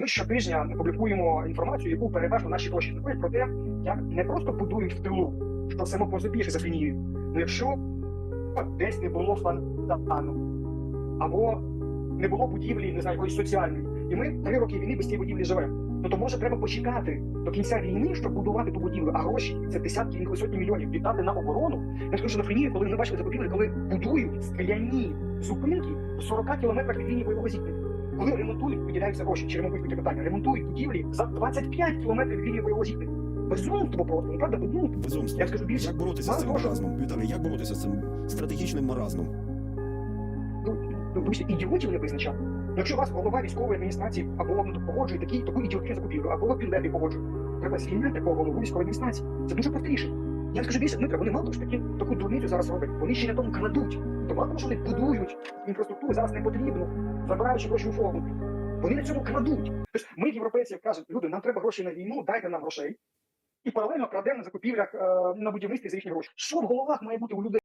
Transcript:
Ми щотижня публікуємо інформацію, яку переважно наші гроші знаходять про те, як не просто будують в тилу, що само по собі шизофренію. Ну якщо десь не було фонтану, або не було будівлі, не знаю, якоїсь соціальної, і ми три роки війни без цієї будівлі живемо. Ну то може треба почекати до кінця війни, щоб будувати ту будівлю, а гроші це десятки, інколи сотні мільйонів віддати на оборону. Я скажу, що коли ми бачили закупівлі, коли будують скляні зупинки в 40 кілометрах від лінії бойового зіткнення. Коли ремонтують, виділяються гроші, чи ремонтують питання, ремонтують будівлі за 25 кілометрів лінії бойового зіткнення. Безумство просто, ну правда, безумство. Безумство. Я скажу більше. Як боротися з цим того, маразмом? Віталій, як боротися з цим стратегічним маразмом? Ну, ну, вибачте, ідіотів не визначати. Ну, Якщо вас голова військової адміністрації або ну, погоджує такі, таку ідіотичну закупівлю, або пілети погоджує, треба звільняти такого голову військової адміністрації. Це дуже просте рішення. Я скажу більше, Дмитро, вони мало того, що таку дурницю зараз роблять, вони ще на тому крадуть. То мало того, що вони будують інфраструктуру, зараз не потрібно, забираючи гроші у фонду. Вони на цьому крадуть. Тобто ми, європейці, кажуть, люди, нам треба гроші на війну, дайте нам грошей. І паралельно крадемо на закупівлях е, на будівництві за їхні гроші. Що в головах має бути у людей?